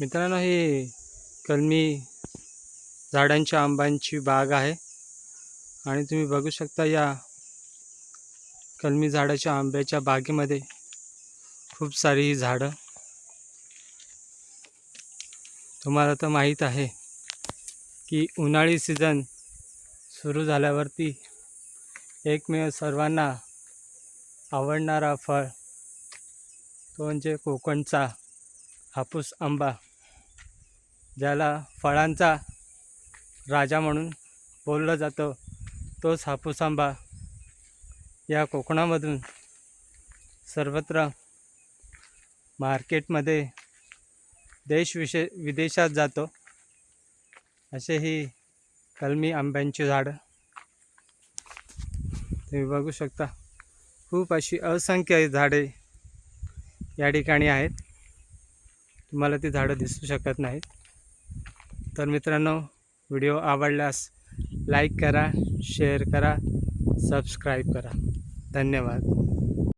मित्रांनो ही कलमी झाडांच्या आंब्यांची बाग आहे. आणि तुम्ही बघू शकता या कलमी झाडाच्या आंब्याच्या बागेमध्ये खूप सारी ही झाडं. तुम्हाला तर माहीत आहे की उन्हाळी सीझन सुरू झाल्यावरती एकमेव सर्वांना आवडणारा फळ तो म्हणजे कोकणचा हापूस आंबा ज्याला फळांचा राजा म्हणून बोललं जातं तोच हापूस आंबा. या कोकणामधून सर्वत्र मार्केटमध्ये देश विशे विदेशात जातो. असे ही कलमी आंब्यांची झाडं. तुम्ही बघू शकता खूप अशी असंख्य झाडे या ठिकाणी आहेत. तुम्हाला ती झाडं दिसू शकत नाहीत. तर मित्रांनो व्हिडिओ आवडल्यास लाईक करा शेअर करा सबस्क्राईब करा. धन्यवाद.